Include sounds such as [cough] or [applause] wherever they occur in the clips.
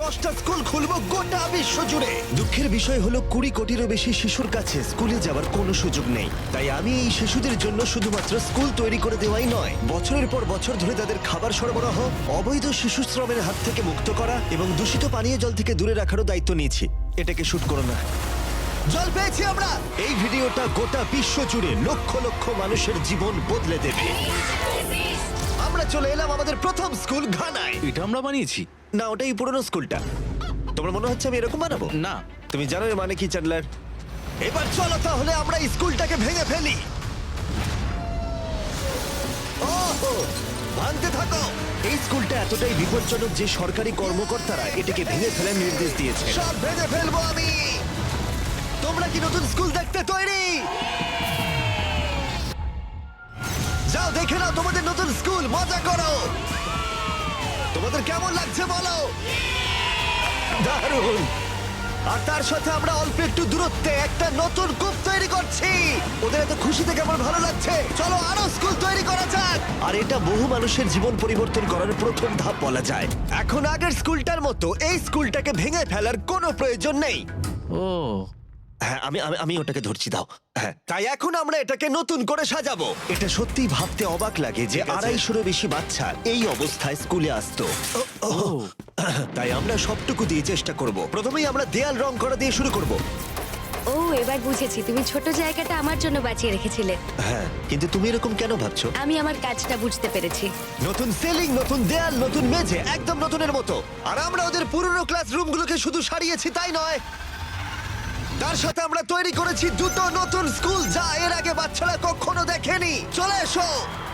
দশটা স্কুল খুলবো গোটা বিশ্ব জুড়ে। দুঃখের বিষয় হলো কুড়ি কোটিরও বেশি শিশুর কাছে স্কুলে যাওয়ার কোনো সুযোগ নেই। তাই আমি এই শিশুদের জন্য শুধুমাত্র স্কুল তৈরি করে দেওয়াই নয়, বছরের পর বছর ধরে তাদের খাবার সরবরাহ, অবৈধ শিশু শ্রমের হাত থেকে মুক্ত করা এবং দূষিত পানীয় জল থেকে দূরে রাখারও দায়িত্ব নিয়েছি। এটাকে শুট করো না। জল পেয়েছি আমরা! এই ভিডিওটা গোটা বিশ্ব জুড়ে লক্ষ লক্ষ মানুষের জীবন বদলে দেবে। আমরা চলে এলাম আমাদের প্রথম স্কুল ঘানায়। এটা আমরা বানিয়েছি। না ওটাই পুরনো স্কুলটা। তোমার মনে হচ্ছে আমি এরকম বানাবো? না। তুমি জানো এর মানে কি চ্যান্ডলার? এবার চলো তাহলে আমরা এই স্কুলটাকে ভেঙে ফেলি। ওহো, ভাঙতে থাকো। এই স্কুলটা এতটাই বিপজ্জনক যে সরকারি কর্মকর্তারা এটাকে ভেঙে ফেলার নির্দেশ দিয়েছে। সব ভেঙে ফেলব আমি। তোমরা কি নতুন স্কুল দেখতে তৈরি? দেখে নাও, তোমাদের নতুন স্কুল মজা করো তোমাদের কেমন লাগছে বলো? দারুণ। আর তার সাথে আমরা অল্প একটু দূরত্বে একটা নতুন কূপ তৈরি করছি। ওদের এত খুশি থেকে আমার ভালো লাগছে? চলো আরও স্কুল তৈরি করা যাক। আর এটা বহু মানুষের জীবন পরিবর্তন করার প্রথম ধাপ বলা যায়। এখন আগের স্কুলটার মতো এই স্কুলটাকে ভেঙে ফেলার কোনো প্রয়োজন নেই। ও হ্যাঁ আমি আমি আমি ওটাকে ধরছি দাও। হ্যাঁ তাই এখন আমরা এটাকে নতুন করে সাজাবো। এটা সত্যি ভাবতে অবাক লাগে যে আড়াইশোরও বেশি বাচ্চা এই অবস্থায় স্কুলে আসতো। ও, ও, তাই আমরা সবটুকু দিয়ে চেষ্টা করব। প্রথমেই আমরা দেয়াল রং করা দিয়ে শুরু করব। ও এবার বুঝেছি তুমি ছোট জায়গাটা আমার জন্য বাঁচিয়ে রেখেছিলে। হ্যাঁ কিন্তু তুমি এরকম কেন ভাবছ? আমি আমার কাজটা বুঝতে পেরেছি। নতুন সিলিং নতুন দেয়াল নতুন মেঝে একদম নতুনের মতো। আর আমরা ওদের পুরনো ক্লাসরুমগুলোকে শুধু সারিয়েছি তাই নয়। তার সাথে আমরা তৈরি করেছি দুটো নতুন স্কুল যা এর আগে বাচ্চারা কখনো দেখেনি। চলে এসো।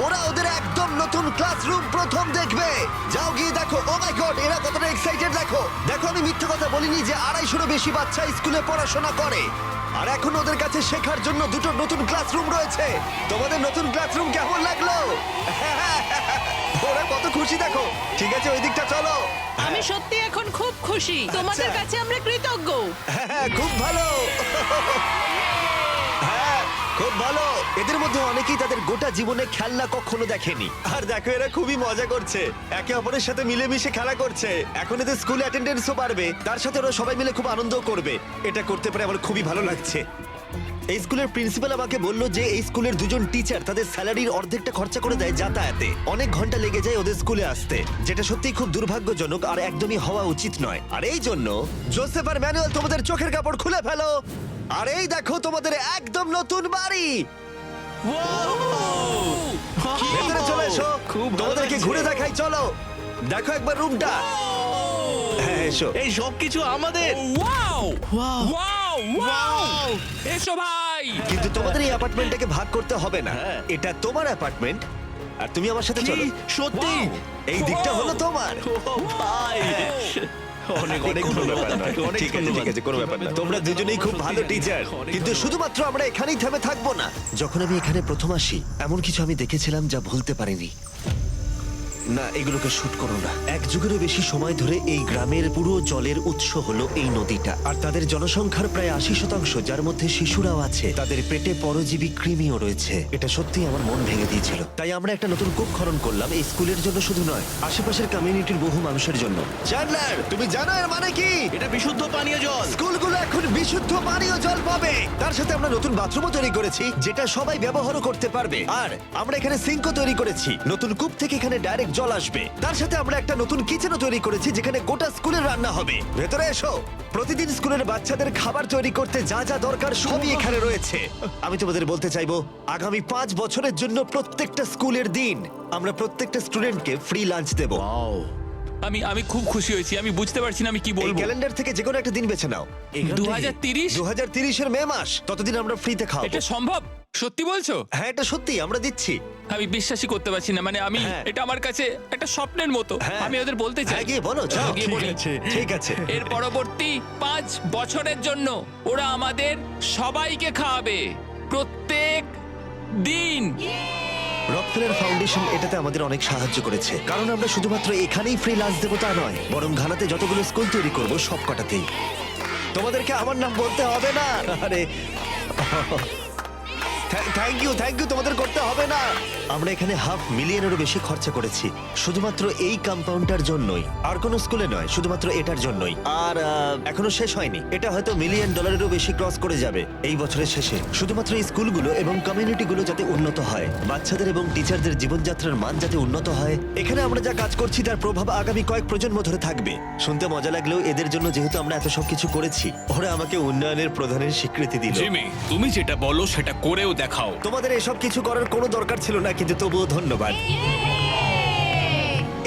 ওরা ওদের একদম নতুন ক্লাসরুম প্রথম দেখবে। যাও গিয়ে দেখো। ও মাই গড এরা কতটা এক্সাইটেড দেখো। দেখো, আমি মিথ্যে কথা বলিনি যে আড়াইশোরও বেশি বাচ্চা স্কুলে পড়াশোনা করে। আর এখন ওদের কাছে শেখার জন্য দুটো নতুন ক্লাসরুম রয়েছে। তোমাদের নতুন ক্লাসরুম কেমন লাগল? [laughs] ওরা কত খুশি, দেখো। ঠিক আছে, ওই দিকটা চলো। আমি সত্যি এখন খুব খুশি। তোমাদের আচ্ছা। কাছে আমরা কৃতজ্ঞ। হ্যাঁ খুব ভালো। হ্যাঁ খুব ভালো। এদের মধ্যে অনেকেই তাদের গোটা জীবনে খেলনা কখনো দেখেনি। আর দেখো এরা খুবই মজা করছে। একে অপরের সাথে মিলেমিশে খেলা করছে। এখন এদের স্কুল অ্যাটেন্ডেন্সও বাড়বে। তার সাথে ওরা সবাই মিলে খুব আনন্দ করবে। এটা করতে পারে আমার খুবই ভালো লাগছে। এই স্কুলের প্রিন্সিপাল আমাকে বলল যে এই স্কুলের দুজন টিচার তাদের স্যালারির অর্ধেকটা খরচা করে দেয় যাতায়াতে। অনেক ঘণ্টা লেগে যায় ওদের স্কুলে আসতে। যেটা সত্যিই খুব দুর্ভাগ্যজনক আর একদমই হওয়া উচিত নয়। আর এই জন্য জোসেফ আর ম্যানুয়াল তোমাদের চোখের কাপড় খুলে ফেলো। আর এই দেখো তোমাদের একদম নতুন বাড়ি। ভেতরে চলে এসো। খুব ভালো তোমাদেরকে। ঘুরে দেখাই চলো। দেখো একবার রুমটা। হ্যাঁ এসো। এই সব কিছু আমাদের। ওয়াও ওয়াও ওয়াও এসো ভাই! কিন্তু তোমাদের এই অ্যাপার্টমেন্টটাকে ভাগ করতে হবে না। হ্যাঁ। এটা তোমার অ্যাপার্টমেন্ট। আর তুমি আমার সাথে চলো। সত্যি? এই দিকটা হলো তোমার। ও ভাই! অনেক অনেক কোনো ধন্যবাদ। ব্যাপার নয়। আপনাকে অনেক ঠিক আছে, ধন্যবাদ। ঠিক আছে, কোনো ব্যাপার না। তোমরা দুজনেই খুব ভালো টিচার অনেক কিন্তু ধন্যবাদ। শুধুমাত্র আমরা এখানেই থেমে থাকব না। যখন আমি এখানে প্রথম আসি এমন কিছু আমি দেখেছিলাম যা ভুলতে পারিনি। না এগুলোকে শুট করো না। এক যুগেরও বেশি সময় ধরে এই গ্রামের পুরো জলের উৎস হলো এই নদীটা। আর তাদের জনসংখ্যার প্রায় আশি শতাংশ যার মধ্যে শিশুরাও আছে তাদের পেটে পরজীবী কৃমিও রয়েছে। এটা সত্যি আমার মন ভেঙে দিয়েছিল। তাই আমরা একটা নতুন কূপ খনন করলাম এই স্কুলের জন্য শুধু নয় আশেপাশের কমিউনিটির বহু মানুষের জন্য। চ্যান্ডলার তুমি জানো এর মানে কি? এটা বিশুদ্ধ পানীয় জল। স্কুলগুলো এখন বিশুদ্ধ পানীয় জল পাবে। তার সাথে আমরা নতুন বাথরুমও তৈরি করেছি যেটা সবাই ব্যবহারও করতে পারবে। আর আমরা এখানে সিঙ্কও তৈরি করেছি। নতুন কূপ থেকে এখানে ডাইরেক্ট জল আসবে। তার সাথে আমরা একটা নতুন কিচেনও তৈরি করেছি, যেখানে গোটা স্কুলের রান্না হবে। ভেতরে এসো। প্রতিদিন স্কুলের বাচ্চাদের খাবার তৈরি করতে যা যা দরকার সবই এখানে রয়েছে। আমি তোমাদের বলতে চাইব, আগামী পাঁচ বছরের জন্য প্রত্যেকটা স্কুলের দিন আমরা প্রত্যেকটা স্টুডেন্টকে ফ্রি লাঞ্চ দেবো। আমি আমি খুব খুশি হয়েছি আমি বুঝতে পারছি না আমি কি এই বলব। ক্যালেন্ডার থেকে যে কোনো একটা দিন বেছে নাও। দু হাজার তিরিশ? দু হাজার তিরিশের মে মাস ততদিন আমরা ফ্রিতে খাওয়াবো। এটা সম্ভব? সত্যি বলছো? হ্যাঁ এটা সত্যি আমরা দিচ্ছি। আমি বিশ্বাসই করতে পারছি না মানে আমি হ্যাঁ। এটা আমার কাছে একটা স্বপ্নের মতো। হ্যাঁ। আমি ওদের বলতে চাই। হ্যাঁ গিয়ে বলো যাও। হ্যাঁ, গিয়ে বলি। ঠিক আছে। এর পরবর্তী পাঁচ বছরের জন্য ওরা আমাদের সবাইকে খাওয়াবে প্রত্যেক দিন। রকফেলার ফাউন্ডেশন এটাতে আমাদের অনেক সাহায্য করেছে। কারণ আমরা শুধুমাত্র এখানেই ফ্রি লাঞ্চ দেবো তা নয়, বরং ঘানাতে যতগুলো স্কুল তৈরি করব সব কটাতেই তোমাদেরকে আমার নাম বলতে হবে না? আরে থ্যাংক ইউ থ্যাংক ইউ তোমাদের করতে হবে না। আমরা এখানে হাফ মিলিয়নেরও বেশি খরচা করেছি। শুধুমাত্র এই কম্পাউন্ডটার জন্যই। আর কোনো স্কুলে নয় শুধুমাত্র এটার জন্যই। আর আহ, এখনও শেষ হয়নি। এটা হয়তো মিলিয়ন ডলারেরও বেশি ক্রস করে যাবে এই বছরের শেষে। শুধুমাত্র এই স্কুলগুলো এবং কমিউনিটিগুলো যাতে উন্নত হয় বাচ্চাদের এবং টিচারদের জীবনযাত্রার মান যাতে উন্নত হয়। এখানে আমরা যা কাজ করছি তার প্রভাব আগামী কয়েক প্রজন্ম ধরে থাকবে। শুনতে মজা লাগলেও এদের জন্য যেহেতু আমরা এত সব কিছু করেছি ওরা আমাকে উন্নয়নের প্রধানের স্বীকৃতি দিল। জিমি তুমি যেটা বলো সেটা করেও দেখাও। তোমাদের এসব কিছু করার কোনো দরকার ছিল না কিন্তু তবুও ধন্যবাদ।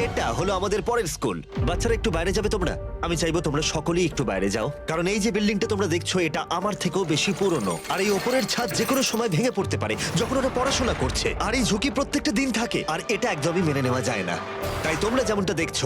এটা হলো আমাদের পরের স্কুল। বাচ্চারা একটু বাইরে যাবে তোমরা? আমি চাইব তোমরা সকলেই একটু বাইরে যাও। কারণ এই যে বিল্ডিংটা তোমরা দেখছ এটা আমার থেকেও বেশি পুরনো। আর এই ওপরের ছাদ যে কোনো সময় ভেঙে পড়তে পারে যখন ওরা পড়াশোনা করছে। আর এই ঝুঁকি প্রত্যেকটা দিন থাকে আর এটা একদমই মেনে নেওয়া যায় না। তাই তোমরা যেমনটা দেখছ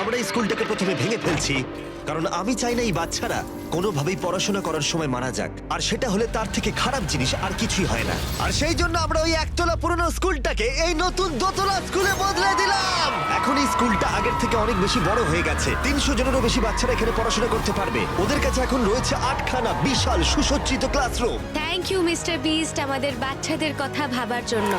আমরা এই স্কুলটাকে প্রথমে ভেঙে ফেলছি। কারণ আমি চাই না এই বাচ্চারা কোনোভাবেই পড়াশোনা করার সময় মারা যাক। আর সেটা হলে তার থেকে খারাপ জিনিস আর কিছুই হয় না। আর সেই জন্য আমরা ওই একতলা পুরনো স্কুলটাকে এই নতুন দোতলা স্কুলে বদলে দিলাম। এখন এই স্কুলটা আগের থেকে অনেক বেশি বড় হয়ে গেছে। তিনশো জনেরও বেশি বাচ্চারা এখানে পড়াশোনা করতে পারবে। ওদের কাছে এখন রয়েছে আটখানা বিশাল সুসজ্জিত classroom. Thank you mister Beast আমাদের বাচ্চাদের কথা ভাবার জন্য।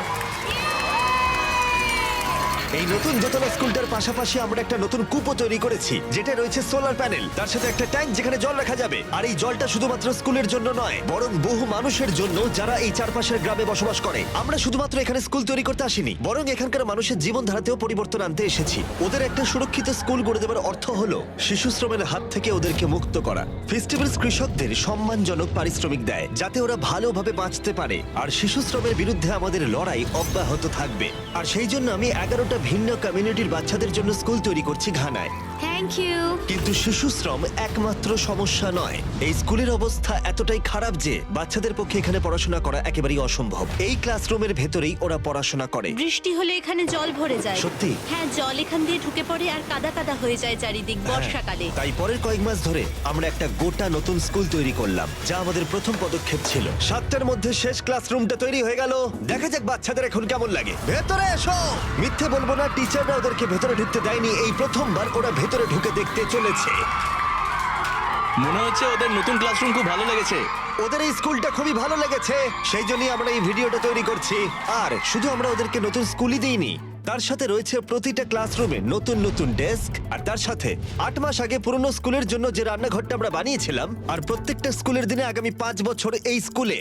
এই নতুন দোতলা স্কুলটার পাশাপাশি আমরা একটা নতুন কূপও তৈরি করেছি, যেটা রয়েছে সোলার প্যানেল তার সাথে একটা ট্যাঙ্ক যেখানে জল রাখা যাবে। আর এই জলটা শুধুমাত্র স্কুলের জন্য নয়, বরং বহু মানুষের জন্য যারা এই চারপাশের গ্রামে বসবাস করে। আমরা শুধুমাত্র এখানে স্কুল তৈরি করতে আসিনি, বরং এখানকার মানুষের জীবন ধারাতেও পরিবর্তন আনতে এসেছি। ওদের একটা সুরক্ষিত স্কুল গড়ে দেওয়ার অর্থ হলো শিশু শ্রমের হাত থেকে ওদেরকে মুক্ত করা। ফেস্টিভ্যালস কৃষকদের সম্মানজনক পারিশ্রমিক দেয়, যাতে ওরা ভালোভাবে বাঁচতে পারে। আর শিশু শ্রমের বিরুদ্ধে আমাদের লড়াই অব্যাহত থাকবে। আর সেই জন্য আমি এগারোটা ভিন্ন কমিউনিটির বাচ্চাদের জন্য স্কুল তৈরি করছি ঘানায়। থ্যাংক ইউ কিন্তু শিশু শ্রম একমাত্র সমস্যা নয়। এই স্কুলের অবস্থা এতটাই খারাপ যে বাচ্চাদের পক্ষে এখানে পড়াশোনা করা একেবারেই অসম্ভব। এই ক্লাসরুমের ভেতরেই ওরা পড়াশোনা করে। বৃষ্টি হলে এখানে জল ভরে যায়। সত্যি? হ্যাঁ জল এখান দিয়ে ঢুকে পড়ে আর কাদা কাদা হয়ে যায় চারিদিক বর্ষাকালে। তাই পরের কয়েক মাস ধরে আমরা একটা গোটা নতুন স্কুল তৈরি করলাম যা আমাদের প্রথম পদক্ষেপ ছিল। সাতটার মধ্যে শেষ ক্লাসরুমটা তৈরি হয়ে গেল। দেখা যাক বাচ্চাদের এখন কেমন লাগে। ভেতরে এসো! মিথ্যে বলব না টিচাররা ওদেরকে ভেতরে ঢুকতে দেয়নি। এই প্রথমবার ওরা ভেতরে ঢুকে দেখতে চলেছে। মনে হচ্ছে ওদের নতুন ক্লাসরুম খুব ভালো লেগেছে। ওদের এই স্কুলটা খুবই ভালো লেগেছে সেই জন্যই আমরা এই ভিডিওটা তৈরি করছি। আর শুধু আমরা ওদেরকে নতুন স্কুলই দিইনি তার সাথে রয়েছে প্রতিটা ক্লাসরুমে নতুন নতুন ডেস্ক আর তার সাথে আট মাস আগে পুরনো স্কুলের জন্য যে রান্নাঘরটা আমরা বানিয়েছিলাম আর প্রত্যেকটা স্কুলের দিনে আগামী পাঁচ বছর এই স্কুলে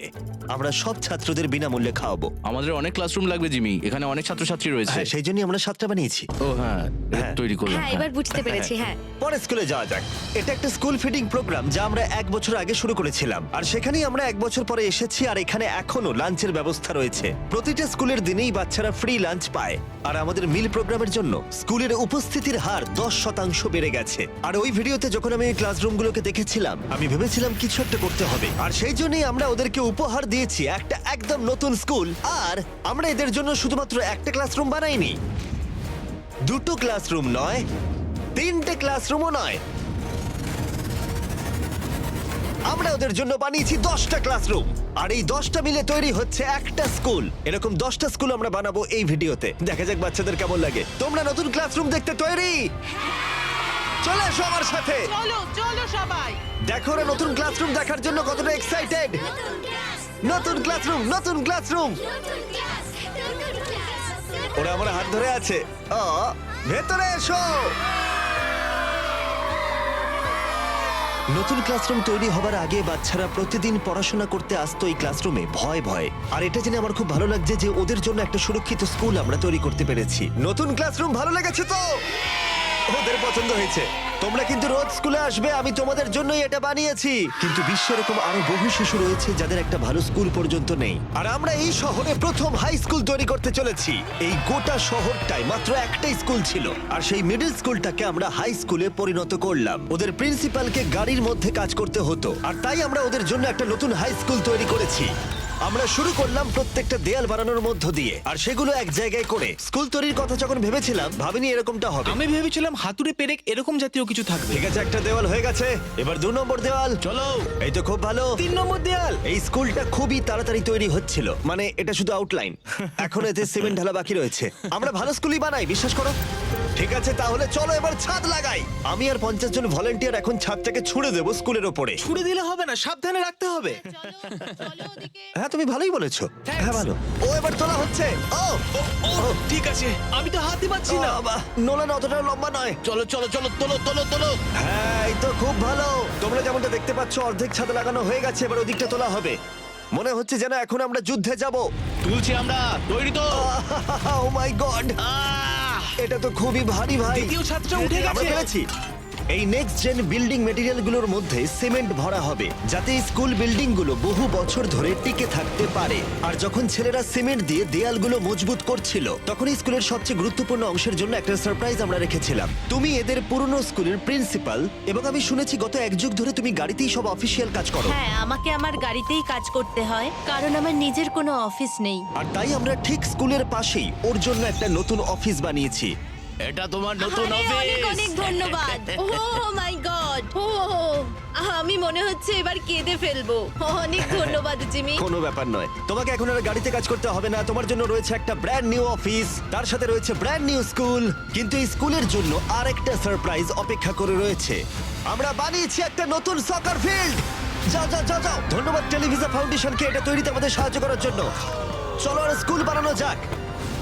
আমরা সব ছাত্রদের বিনামূল্যে খাওয়াবো। আমাদের অনেক ক্লাসরুম লাগবে জিমি এখানে অনেক ছাত্রছাত্রী রয়েছে। হ্যাঁ সেই জন্যই আমরা সাতটা বানিয়েছি। ও হ্যাঁ হ্যাঁ। তৈরি করলাম হ্যাঁ এবার বুঝতে পেরেছি হ্যাঁ। [laughs] পরে স্কুলে যাওয়া যাক। এটা একটা স্কুল ফিডিং প্রোগ্রাম যা আমরা এক বছর আগে শুরু করেছিলাম আর সেখানেই আমরা এক বছর পরে এসেছি আর এখানে এখনও লাঞ্চের ব্যবস্থা রয়েছে। প্রতিটা স্কুলের দিনেই বাচ্চারা ফ্রি লাঞ্চ পায় আর আমাদের মিল প্রোগ্রামের জন্য স্কুলের উপস্থিতির হার দশ শতাংশ বেড়ে গেছে। আর ওই ভিডিওতে যখন আমি ক্লাসরুমগুলোকে দেখেছিলাম, আমি ভেবেছিলাম কিছু একটা করতে হবে। আর সেই জন্যই আমরা ওদেরকে উপহার দিয়েছি একটা একদম নতুন স্কুল, আর আমরা এদের জন্য শুধুমাত্র একটা ক্লাসরুম বানাইনি। দুটো ক্লাসরুম নয়, তিনটে ক্লাসরুমও নয়। আমরা ওদের জন্য বানিয়েছি দশটা ক্লাসরুম। আর এই দশটা মিলে তৈরি হচ্ছে একটা স্কুল। এরকম দশটা স্কুল আমরা বানাবো এই ভিডিওতে। দেখা যাক বাচ্চাদের কেমন লাগে। তোমরা নতুন ক্লাসরুম দেখতে তৈরি? চলে এসো আমার সাথে। চলো চলো সবাই। দেখো ওরা নতুন ক্লাসরুম দেখার জন্য কতটা এক্সাইটেড নতুন ক্লাসরুম নতুন ক্লাসরুম ওরা আমার হাত ধরে আছে। ও ভেতরে এসো। নতুন ক্লাসরুম তৈরি হবার আগে বাচ্চারা প্রতিদিন পড়াশোনা করতে আসতো এই ক্লাসরুমে ভয় ভয়। আর এটা জেনে আমার খুব ভালো লাগছে যে ওদের জন্য একটা সুরক্ষিত স্কুল আমরা তৈরি করতে পেরেছি। নতুন ক্লাসরুম ভালো লেগেছে তো? ওদের পছন্দ হয়েছে। তোমরা কিন্তু রোজ স্কুলে আসবে, আমি তোমাদের জন্যই এটা বানিয়েছি। কিন্তু বিশ্বে এরকম আরও বহু শিশু রয়েছে যাদের একটা ভালো স্কুল পর্যন্ত নেই। আর আমরা এই শহরে প্রথম হাই স্কুল তৈরি করতে চলেছি। এই গোটা শহরটায় মাত্র একটাই স্কুল ছিল। আর সেই মিডল স্কুলটাকে আমরা হাই স্কুলে পরিণত করলাম। ওদের প্রিন্সিপালকে গাড়ির মধ্যে কাজ করতে হতো। আর তাই আমরা ওদের জন্য একটা নতুন হাই স্কুল তৈরি করেছি। আমরা শুরু করলাম প্রত্যেকটা দেয়াল বানানোর মধ্য দিয়ে। আর সেগুলো এক জায়গায় করে স্কুল তৈরির কথা যখন ভেবেছিলাম ভাবিনি এরকমটা হবে। আমি ভেবেছিলাম হাতুড়ে পেরেক এরকম জাতীয় কিছু থাকবে। ঠিক আছে একটা দেওয়াল হয়ে গেছে। এবার দু নম্বর দেওয়াল। চলো। এই তো খুব ভালো। তিন নম্বর দেয়াল এই স্কুলটা খুবই তাড়াতাড়ি তৈরি হচ্ছিল। মানে এটা শুধু আউটলাইন [laughs] এখন এতে সিমেন্ট ঢালা বাকি রয়েছে। আমরা ভালো স্কুলই বানাই বিশ্বাস করো। ঠিক আছে তাহলে চলো এবার ছাদ লাগাই। আমি আর পঞ্চাশ জন ভলেন্টিয়ার এখন ছাদটাকে ছুড়ে দেবো স্কুলের ওপরে। ছুড়ে দিলে হবে না সাবধানে রাখতে হবে। হ্যাঁ তুমি ভালোই বলেছ। হ্যাঁ ভালো। ও এবার তোলা হচ্ছে। ও ও ঠিক আছে। আমি তো হাতই পাচ্ছি না। বাবা নোলান অতটা লম্বা নয়। চলো চলো চলো তোলো তোলো তোলো। হ্যাঁ এই তো খুব ভালো। তোমরা যেমনটা দেখতে পাচ্ছ অর্ধেক ছাদ লাগানো হয়ে গেছে এবার ওদিকটা তোলা হবে। মনে হচ্ছে যেন এখন আমরা যুদ্ধে যাব। তুলছি আমরা তৈরি তো। Oh my God. এটা তো খুবই ভারী ভাই। দ্বিতীয় ছাদটা উঠে আমরা গেছে। পেরেছি। এই নেক্সট জেন বিল্ডিং মেটেরিয়ালগুলোর মধ্যে সিমেন্ট ভরা হবে যাতে স্কুল বিল্ডিংগুলো বহু বছর ধরে টিকে থাকতে পারে। আর যখন ছেলেরা সিমেন্ট দিয়ে দেয়ালগুলো মজবুত করছিল তখন স্কুলের সবচেয়ে গুরুত্বপূর্ণ অংশের জন্য একটা সারপ্রাইজ আমরা রেখেছিলাম। তুমি এদের পুরনো স্কুলের প্রিন্সিপাল এবং আমি শুনেছি গত এক যুগ ধরে তুমি গাড়িতেই সব অফিসিয়াল কাজ করো। হ্যাঁ আমাকে আমার গাড়িতেই কাজ করতে হয় কারণ আমার নিজের কোনো অফিস নেই। আর তাই আমরা ঠিক স্কুলের পাশেই ওর জন্য একটা নতুন অফিস বানিয়েছি। এটা তোমার নতুন আরে, অনেক অফিস অনেক ধন্যবাদ। [laughs] ও মাই গড। ও আমি মনে হচ্ছে এবার কেঁদে ফেলব। অনেক ধন্যবাদ জিমি। কোনো ব্যাপার নয়। তোমাকে এখন আর গাড়িতে কাজ করতে হবে না। তোমার জন্য রয়েছে একটা ব্র্যান্ড নিউ অফিস তার সাথে রয়েছে ব্র্যান্ড নিউ স্কুল কিন্তু এই স্কুলের জন্য আরেকটা সারপ্রাইজ অপেক্ষা করে রয়েছে। আমরা বানিয়েছি একটা নতুন সকার ফিল্ড যাও যাও যাও যাও। ধন্যবাদ টেলিভিশন ফাউন্ডেশনকে এটা তৈরিতে আমাদের সাহায্য করার জন্য। চলো আর স্কুল বানানো যাক।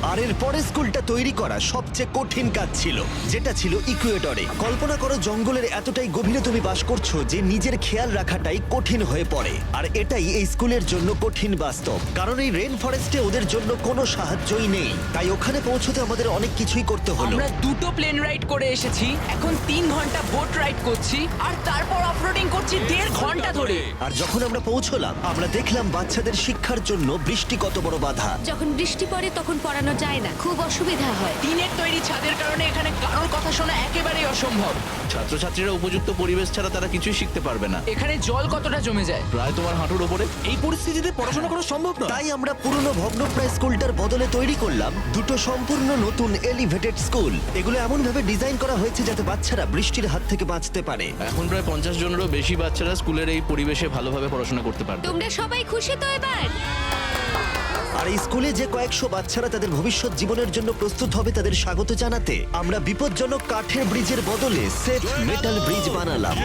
আর এর পরে স্কুলটা তৈরি করা সবচেয়ে কঠিন কাজ ছিল যেটা ছিল ইকুয়েডরে কল্পনা করো জঙ্গলের এতটাই গভীরে তুমি বাস করছ যে নিজের খেয়াল রাখাটাই কঠিন হয়ে পড়ে। আর এটাই এই স্কুলের জন্য কঠিন বাস্তব কারণ এই রেন ফরেস্টে ওদের জন্য কোনো সাহায্যই নেই। তাই ওখানে পৌঁছতে আমাদের অনেক কিছুই করতে হলো। আমরা দুটো প্লেন রাইড করে এসেছি এখন তিন ঘণ্টা বোট রাইড করছি আর তারপর অফরোডিং করছি দেড় ঘণ্টা ধরে। আর যখন আমরা পৌঁছলাম আমরা দেখলাম বাচ্চাদের শিক্ষার জন্য বৃষ্টি কত বড় বাধা। যখন বৃষ্টি পড়ে তখন পড়ানো যায় না। খুব অসুবিধা হয়। টিনের তৈরি ছাদের কারণে এখানে কারোর কথা শোনা একেবারেই অসম্ভব। ছাত্রছাত্রীরা উপযুক্ত পরিবেশ ছাড়া তারা কিছুই শিখতে পারবে না। এখানে জল কতটা জমে যায়? প্রায় তোমার হাঁটুর ওপরে। এই পরিস্থিতিতে পড়াশোনা করা সম্ভব নয়। তাই আমরা পুরনো ভগ্নপ্রায় স্কুলটার বদলে তৈরি করলাম দুটো সম্পূর্ণ নতুন এলিভেটেড স্কুল এগুলো এমন ভাবে ডিজাইন করা হয়েছে যাতে বাচ্চারা বৃষ্টির হাত থেকে বাঁচতে পারে। এখন প্রায় পঞ্চাশ জনেরও বেশি বাচ্চারা স্কুলের এই পরিবেশে ভালোভাবে পড়াশোনা করতে পারবে। তোমরা সবাই খুশি তো এবার? আর এই স্কুলে যে কয়েকশো বাচ্চারা তাদের ভবিষ্যৎ জীবনের জন্য প্রস্তুত হবে তাদের স্বাগত জানাতে আমরা বিপজ্জনক কাঠের ব্রিজের বদলে সেফ মেটাল ব্রিজ বানালাম।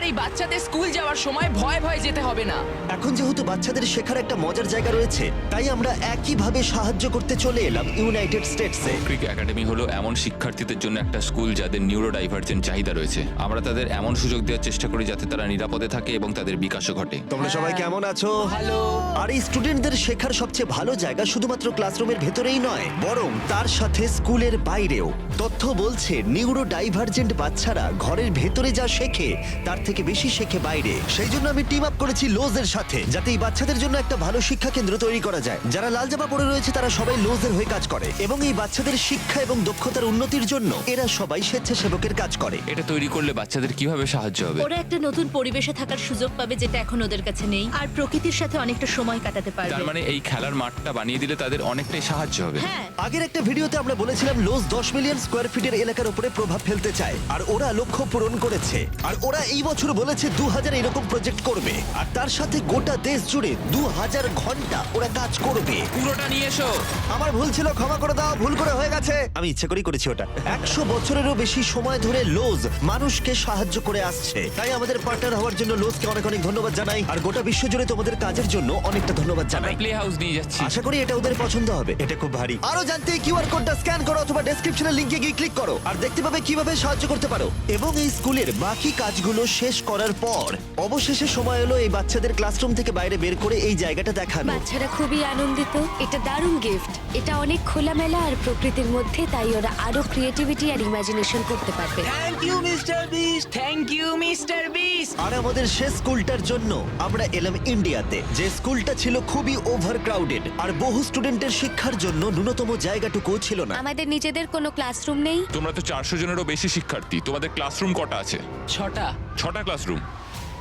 আর এই বাচ্চাদের স্কুল যাওয়ার সময় ভয় ভয় যেতে হবে না। এখন যেহেতু বাচ্চাদের শেখার একটা মজার জায়গা রয়েছে তাই আমরা একইভাবে সাহায্য করতে চলে এলাম ইউনাইটেড স্টেটসে ক্রিক একাডেমি হলো এমন শিক্ষার্থীদের জন্য একটা স্কুল যাদের নিউরো ডাইভার্জেন্ট চাহিদা রয়েছে। আমরা তাদের এমন সুযোগ দেওয়ার চেষ্টা করি যাতে তারা নিরাপদে থাকে এবং তাদের বিকাশও ঘটে। তোমরা সবাই কেমন আছো? ভালো। আর এই স্টুডেন্টদের শেখার সবচেয়ে ভালো জায়গা শুধুমাত্র ক্লাসরুমের ভেতরেই নয় বরং তার সাথে স্কুলের বাইরেও। তথ্য বলছে নিউরো ডাইভার্জেন্ট বাচ্চারা ঘরের ভেতরে যা শেখে তার থেকে বেশি শেখে বাইরে। সেই জন্য আমি টিম আপ করেছি লোজের সাথে যাতে এই বাচ্চাদের জন্য একটা ভালো শিক্ষা কেন্দ্র তৈরি করা যায়। যারা লাল জামা পরে রয়েছে তারা সবাই লোজের হয়ে কাজ করে। এবং এই বাচ্চাদের শিক্ষা এবং দক্ষতার উন্নতির জন্য এরা সবাই স্বেচ্ছাসেবকের কাজ করে। এটা তৈরি করলে বাচ্চাদের কীভাবে সাহায্য হবে? ওরা একটা নতুন পরিবেশে থাকার সুযোগ পাবে যেটা এখন ওদের কাছে নেই। আর প্রকৃতির সাথে অনেকটা সময় কাটাতে পারবে। তার মানে এই খেলার মাঠটা বানিয়ে দিলে তাদের অনেকটাই সাহায্য হবে? হ্যাঁ। আগের একটা ভিডিওতে আমরা বলেছিলাম লোজ দশ মিলিয়ন স্কোয়ার ফিটের এলাকার উপরে প্রভাব ফেলতে চায়। আর ওরা লক্ষ্য পূরণ করেছে। আর ওরা এই বছর বলেছে দু হাজার এরকম প্রজেক্ট করবে। আর তার সাথে গোটা দেশ জুড়ে দু হাজার ঘণ্টা ওরা কাজ করবে। পুরোটা নিয়ে এসো। আমার ভুল ছিল ক্ষমা করে দাও ভুল করে হয়ে গেছে। আমি ইচ্ছে করেই করেছি ওটা। একশো বছরেরও বেশি সময় ধরে লোজ মানুষকে সাহায্য করে আসছে। তাই আমাদের পার্টনার হওয়ার জন্য লোজকে অনেক অনেক ধন্যবাদ জানাই। আর গোটা বিশ্ব জুড়ে তোমাদের কাজের জন্য অনেকটা ধন্যবাদ জানাই। প্লে হাউস নিয়ে যাচ্ছি। আশা করি এটা ওদের পছন্দ হবে। এটা খুব ভারী। আরও জানতে কিউআর কোডটা স্ক্যান করো অথবা ডেসক্রিপশনের লিংকে গিয়ে ক্লিক করো। আর দেখতে পাবে কীভাবে সাহায্য করতে পারো। এবং এই স্কুলের বাকি কাজগুলো শেষ করার পর অবশেষে সময় হলো এই বাচ্চাদের ক্লাসরুম থেকে বাইরে বের করে এই জায়গাটা দেখানো। বাচ্চারা খুবই আনন্দিত। এটা দারুণ গিফট এটা অনেক খোলামেলা আর প্রকৃতির মধ্যে তাই ওরা আরও ক্রিয়েটিভিটি আর ইমাজিনেশন করতে পারবে। Thank you mister Beast thank you mister Beast আর আমাদের শেষ স্কুলটার জন্য আমরা এলাম ইন্ডিয়াতে যে স্কুলটা ছিল খুবই ওভার ক্রাউডেড আর বহু স্টুডেন্টের শিক্ষার জন্য ন্যূনতম জায়গাটুকুও ছিল না। আমাদের নিজেদের কোনো ক্লাসরুম নেই। তোমরা তো চারশো জনেরও বেশি শিক্ষার্থী তোমাদের ক্লাসরুম কটা আছে? ছটা। ছটা ক্লাসরুম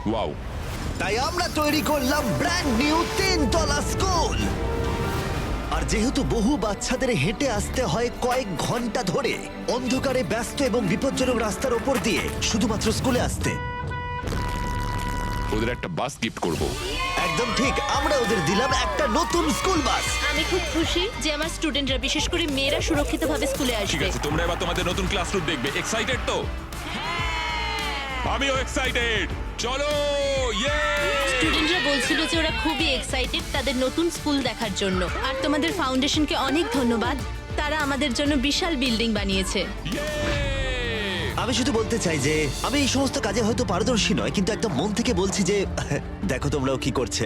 ওয়াও তাই আমরা তৈরি করলাম ব্র্যান্ড নিউ তিন তলা স্কুল আর যেহেতু বহু বাচ্চাদের হেঁটে আসতে হয় কয়েক ঘণ্টা ধরে অন্ধকারে ব্যস্ত এবং বিপজ্জনক রাস্তার ওপর দিয়ে শুধুমাত্র স্কুলে আসতে। ওদের একটা বাস গিফট করব। একদম ঠিক আমরা ওদের দিলাম একটা নতুন স্কুল বাস আমি খুব খুশি যে আমার স্টুডেন্টরা বিশেষ করে মেয়েরা সুরক্ষিতভাবে স্কুলে ঠিক আসবে। আছে তোমরা এবার তোমাদের নতুন ক্লাসরুম দেখবে। এক্সাইটেড তো? আমিও এক্সাইটেড চলো ইয়ে স্টুডেন্টরা বলছিল যে ওরা খুবই এক্সাইটেড তাদের নতুন স্কুল দেখার জন্য। আর তোমাদের ফাউন্ডেশনকে অনেক ধন্যবাদ। তারা আমাদের জন্য বিশাল বিল্ডিং বানিয়েছে। আমি শুধু বলতে চাই যে, আমি এই সমস্ত কাজে হয়তো পারদর্শী নয়, কিন্তু একদম মন থেকে বলছি যে, [laughs] দেখো তোমরাও কি করছে।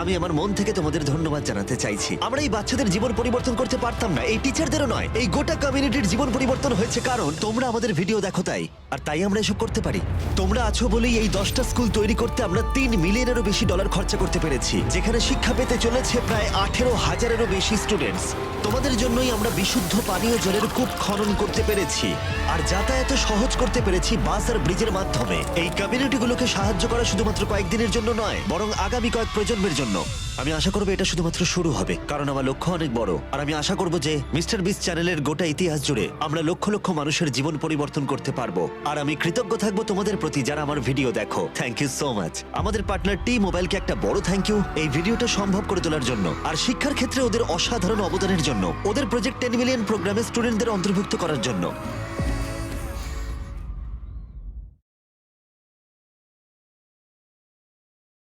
আমি আমার মন থেকে তোমাদের ধন্যবাদ জানাতে চাইছি। আমরা এই বাচ্চাদের জীবন পরিবর্তন করতে পারতাম না, এই টিচারদেরও নয়, এই গোটা কমিউনিটির জীবন পরিবর্তন হয়েছে, কারণ তোমরা আমাদের ভিডিও দেখো তাই, আর তাই আমরা এসব করতে পারি। তোমরা আছো বলেই এই দশটা স্কুল তৈরি করতে আমরা তিন মিলিয়নেরও বেশি ডলার খরচা করতে পেরেছি, যেখানে শিক্ষা পেতে চলেছে প্রায় আঠেরো হাজারেরও বেশি স্টুডেন্টস তোমাদের জন্যই আমরা বিশুদ্ধ পানীয় জলের কূপ খনন করতে পেরেছি, আর যাতায়াত সহজ করতে পেরেছি বাস আর ব্রিজের মাধ্যমে। এই কমিউনিটিগুলোকে সাহায্য করা শুধুমাত্র কয়েকদিনের জন্য নয়, বরং আগামী কয়েক প্রজন্মের জন্য। আমি আশা করব এটা শুধুমাত্র শুরু হবে, কারণ আমার লক্ষ্য অনেক বড়। আর আমি আশা করব যে মিস্টার বিস চ্যানেলের গোটা ইতিহাস জুড়ে আমরা লক্ষ লক্ষ মানুষের জীবন পরিবর্তন করতে পারব। আর আমি কৃতজ্ঞ থাকব তোমাদের প্রতি যারা আমার ভিডিও দেখো। থ্যাংক ইউ সো মাচ আমাদের পার্টনার টি মোবাইলকে একটা বড় থ্যাংক ইউ এই ভিডিওটা সম্ভব করে তোলার জন্য। আর শিক্ষার ক্ষেত্রে ওদের অসাধারণ অবদানের জন্য, ওদের প্রজেক্ট টেন মিলিয়ন প্রোগ্রামে স্টুডেন্টদের অন্তর্ভুক্ত করার জন্য।